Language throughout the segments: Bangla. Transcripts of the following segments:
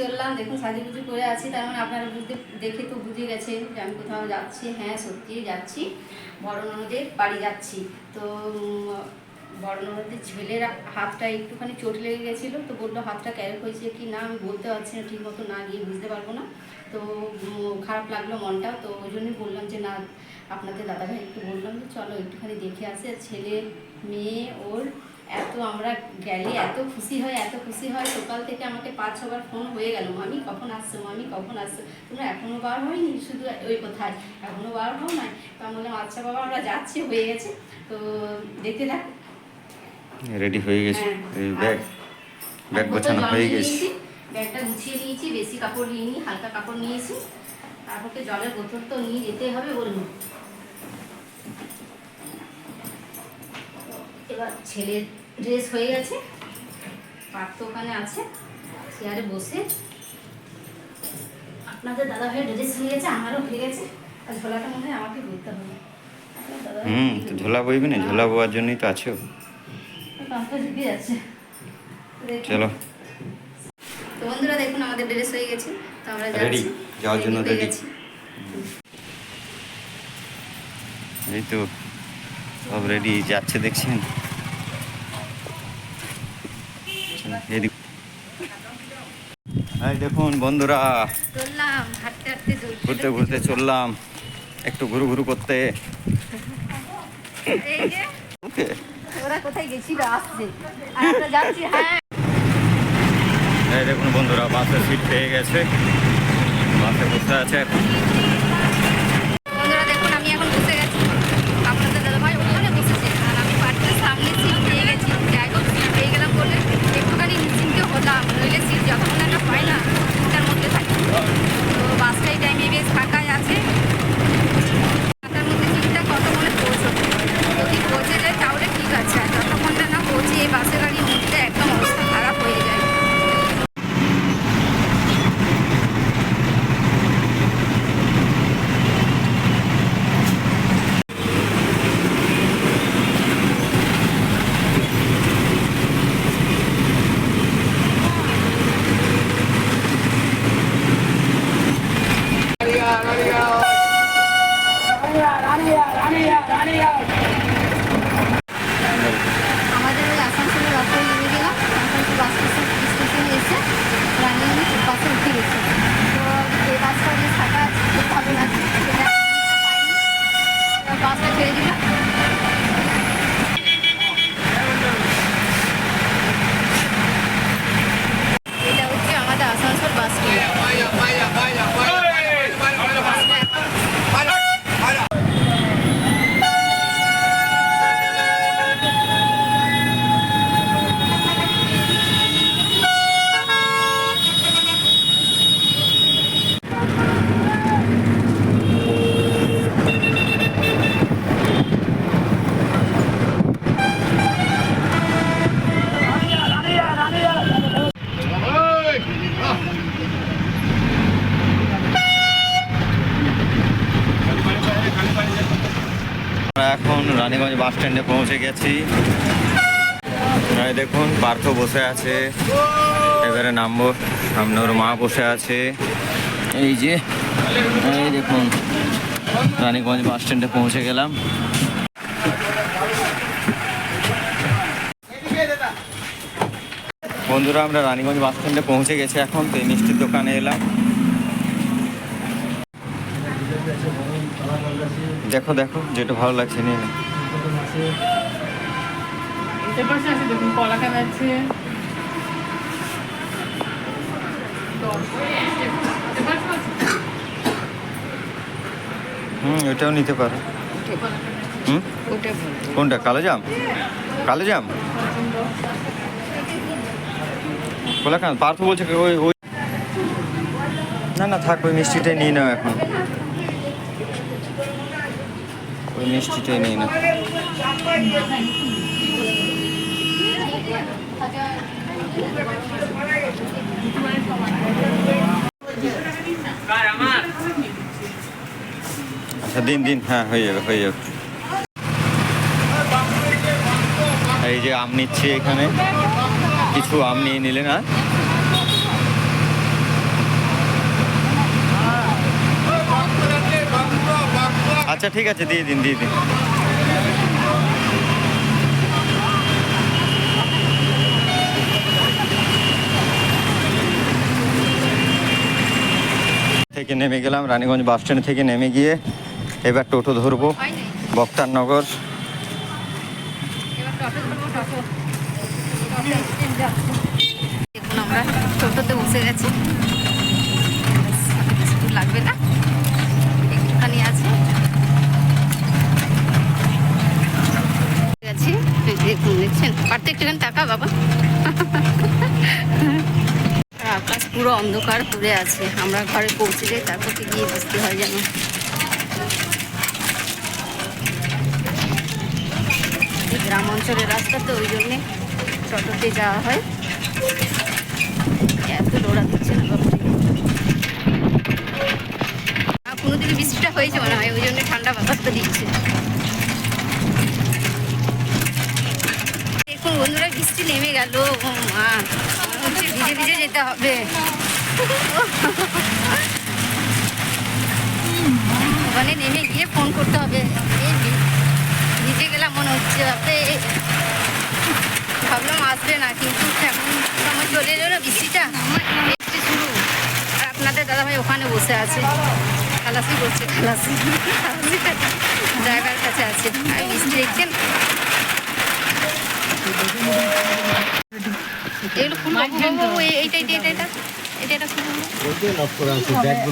চললাম, দেখুন সাজুগুজু করে আছি, তার মানে আপনারা বুঝতে, দেখে তো বুঝে গেছেন যে আমি কোথাও যাচ্ছি হ্যাঁ সত্যি যাচ্ছি। বড় ননদের বাড়ি যাচ্ছি। তো বড় ননদের ছেলের হাতটা একটুখানি চোট লেগে গেছিল, তো বলল হাতটা ক্যারেক হয়েছে কি না, আমি বলতে পারছি না ঠিক মতো না গিয়ে বুঝতে পারব না। তো খারাপ লাগল মনটা তো ওই জন্যই বললাম যে, না, আপনাদের দাদাভাই একটু বললাম যে, চলো একটুখানি দেখে আসি ছেলে, মেয়ে, ওর এত আমরা গেলে এত খুশি হয় এত খুশি হয় সকাল থেকে আমাকে পাঁচ ছবার ফোন হয়ে গেল মামি কখন আসছো? মামি কখন আসছো? তোমরা এখনও বার হয়নি শুধু ওই কোথায় এখনও বার হও নাই। তো আমি বললাম আচ্ছা বাবা আমরা যাচ্ছি হয়ে গেছে। তো দেখতে থাক। রেডি হয়ে গেছে। হ্যাঁ। এই ব্যাগ ব্যাগ গোছানো হয়ে গেছে। ব্যাগটা গুছিয়ে নিয়েছি বেশি কাপড় নিইনি হালকা কাপড় নিয়েছি। তারপরে জলের বোতল তো নিয়ে যেতে হবে বলুন। এবার ছেলের ড্রেস হয়ে গেছে। পার্থ ওখানে আছে চেয়ারে বসে। আপনাদের দাদা ভাইয়ের ড্রেস হয়ে গেছে আমারও হয়ে গেছে। আর ঝোলাটা মনে হয় আমাকে ঘুরতে হবে। হুম তো ঝোলা বইবি না ঝোলা বোয়ার জন্যই তো আছো। চলো। তো বন্ধুরা দেখুন আমাদের ড্রেস হয়ে গেছে। তো আমরা? যাচ্ছি। যাওয়ার জন্য? গেছি। এই তো সব রেডি যাচ্ছে দেখছেন? এদিক। এই দেখুন বন্ধুরা ঘুরতে ঘুরতে চললাম একটু ঘুরু ঘুরু করতে। এই যে ওরা কোথায় গেছিল? আসছে। আমরা যাচ্ছি হ্যাঁ। এই দেখুন বন্ধুরা বাসের সিট পেয়ে গেছে। বাসে বসে আছে। এখন রানীগঞ্জ বাস স্ট্যান্ডে পৌঁছে গেছি। দেখুন, পার্থ বসে আছে। এবারে নামবো সামনে ওর মা বসে আছে। এই যে, এই দেখুন, রানীগঞ্জ বাস স্ট্যান্ডে পৌঁছে গেলাম। বন্ধুরা, আমরা রানীগঞ্জ বাস স্ট্যান্ডে পৌঁছে গেছি এখন, তো মিষ্টির দোকানে এলাম। দেখো দেখো, যেটা ভালো লাগছে, নিয়ে আছে। আছে হুম, এটাও নিতে পারো। হুম? কোনটা, কালো জাম? কালো জাম? কোলাকান পার্থ বলছে ওই না না, থাক, ওই মিষ্টিটাই নিয়ে নাও এখন। ওই মিষ্টিটাই নিয়ে নাও। আচ্ছা দিন দিন হ্যাঁ হয়ে যাবে হয়ে যাবে। এই যে আম নিচ্ছি এখানে। কিছু আম নিয়ে নিলেন আর? আচ্ছা ঠিক আছে, দিয়ে দিন দিয়ে দিন। থেকে নেমে গেলাম, রানীগঞ্জ বাস স্ট্যান্ড থেকে নেমে গিয়ে এবার টোটো ধরবো বক্তারনগর লাগবে না। একটুখানি আছে গেছি এই দেখুন দেখছেন পারতে একটুখানি টাকা বাবা। আকাশ পুরো অন্ধকার করে আছে। আমরা ঘরে পৌঁছে যাই তারপর গিয়ে বুঝতে হয় যেন। গ্রাম অঞ্চলের রাস্তা তো ওই জন্যে টোটোতে যাওয়া হয়। এত দৌড়া দিচ্ছে না বাবা। কোনো দিকে বৃষ্টিটা হয়েছে মনে হয়, ওই জন্য ঠান্ডা বাতাস তো দিচ্ছে দেখুন বৃষ্টি নেমে গেল ভিজে ভিজে যেতে হবে। ওখানে নেমে গিয়ে ফোন করতে হবে। ভিজে গেলাম মনে হচ্ছে আপনি ভাবলাম আসবে না, কিন্তু সময় চলে এলো না বৃষ্টিটা? বৃষ্টি শুরু। আর আপনাদের দাদাভাই ওখানে বসে আছে। খালাসি করছে, খালাসি। ড্রাইভার কাছে আছে। আর বৃষ্টি দেখছেন? এগুলো খুলবো এটা এইটা এইটা এটা এটা খুলবো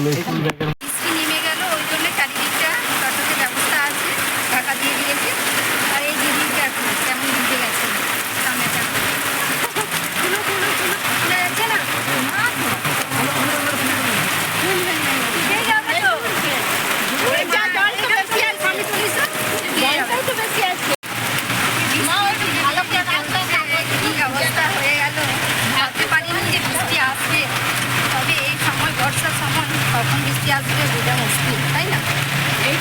বৃষ্টি নেমে গেল ওই জন্য চারিদিকটা টোটোতে ব্যবস্থা আছে ঢাকা দিয়ে দিয়েছে আর এই দিদিটা এখন কেমন ভিজে গেছে সামনেটা খুলো খুলো খুলো খুলে যাচ্ছে না ভিজে যাবে তো। ওরে মা, এটা বেশি আছে, আমি তুলিস না? ভিজে যাবে। কি অবস্থা হয়ে গেল ভাবতে পারিনি যে বৃষ্টি আসবে তবে এই সময় বর্ষার সময় কখন বৃষ্টি আসবে বোঝা মুশকিল তাই না এই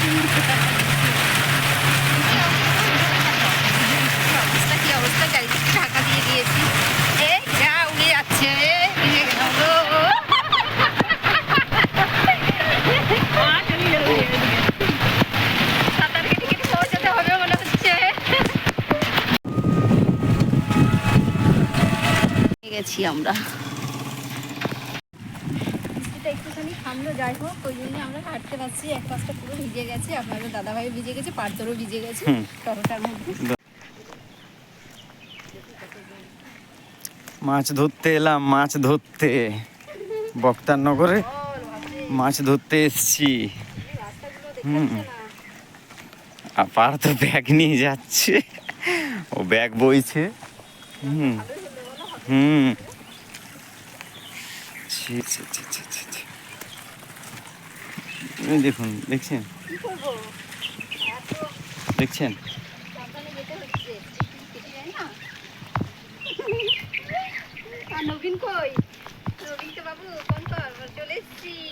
অবস্থা কি অবস্থা চারিদিকে ঢাকা দিয়ে দিয়েছি এই যা উড়ে যাচ্ছে রে ভিজে গেলাম গো। সাঁতার কেটে কেটে পৌঁছাতে হবে মনে হচ্ছে গেছি আমরা। বৃষ্টিটা একটুখানি থামলো যাই হোক ওই জন্য আমরা হাঁটতে পারছি এক পাশটা পুরো ভিজে গেছে আপনাদের দাদাভাইও ভিজে গেছে ভিজে গেছে টরোটার মধ্যে। মাছ ধরতে এলাম মাছ ধরতে। বক্তারনগরে মাছ ধরতে এসছি। হুম। আর পার তো ব্যাগ নিয়ে যাচ্ছে। ও ব্যাগ বইছে। হুম। হুম। দেখুন দেখছেন? দেখছেন?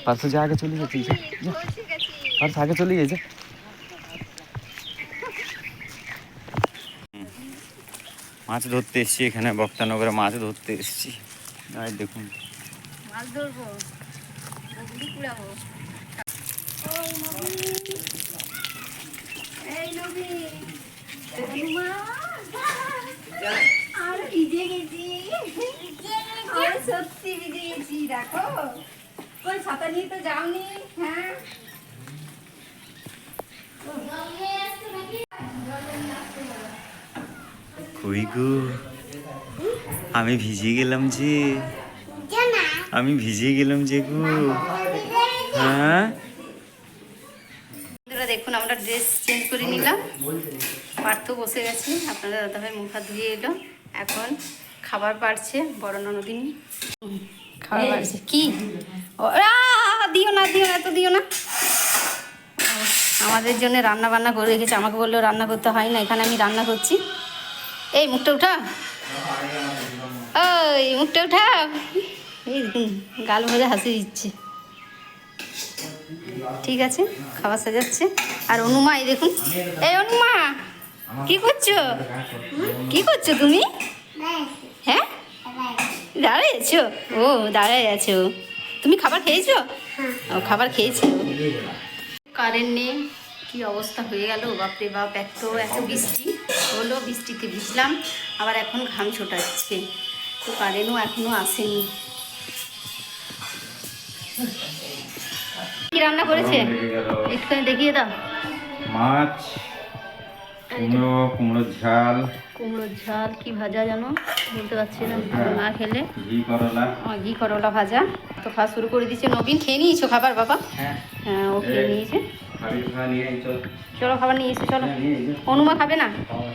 পার্থ যা আগে চলে গেছি পার্থ আগে চলে গেছে? মাছ ধরতে এসছি এখানে বক্তানগরে মাছ ধরতে এসছি। আর দেখুন। মাছ ধরবো বগলি কুড়াবো। ওই নবীন এই নবীন হনুমা, আর ভিজে গেছি। আর সত্যি ভিজে গেছি দেখো। কই ছাতা নিয়ে তো যাওনি হ্যাঁ? কই গো? আমি ভিজে গেলাম যে। আমি ভিজে গেলাম যে গো। হ্যাঁ? দেখুন আমরা ড্রেস চেঞ্জ করে নিলাম। পার্থ বসে গেছে। আপনাদের দাদাভাই মুখ হাত ধুয়ে এলো। এখন খাবার বাড়ছে বড় ননদিনী। খাবার বাড়ছে। কি? ও, আ, দিও না দিও না এত দিও না। আমাদের জন্য রান্না বান্না করে রেখেছে। আমাকে বলল রান্না করতে হয় না এখানে আমি রান্না করছি। এই, মুখটা উঠা। ওই, মুখটা উঠা। এই গাল ভরে হাসি দিচ্ছে। ঠিক আছে, খাবার সাজাচ্ছে। আর অনুমা, এই দেখুন। এই, অনুমা, কি করছ? কি করছ তুমি? হ্যাঁ? দাঁড়িয়েছো ও, দাঁড়ায় আছো। তুমি খাবার খেয়েছো? ও, খাবার খেয়েছো। কারেন্ট নেই, কি অবস্থা হয়ে গেল? বাপরে বাপ, এত এত বৃষ্টি। হলো বৃষ্টিতে ভিজলাম আবার এখন ঘাম ছোটাচ্ছে। তো কারেন্টও এখনও আসেনি। কি রান্না করেছে? একটুখানি দেখিয়ে দাও। মাছ কুমড়ো কুমড়োর ঝাল। কুমড়োর ঝাল কি ভাজা জানো? বলতে পারছি না হ্যাঁ। না খেলে। ঘি করলা। ঘি করলা ভাজা। তো খাওয়া শুরু করে দিচ্ছে নবীন খেয়ে নিয়েছো খাবার বাবা? হ্যাঁ। হ্যাঁ ও খেয়ে নিয়েছে। চল চলো খাবার নিয়ে এসে চলো হ্যাঁ, নিয়ে এই যে। অনুমা খাবে না খাওয়া।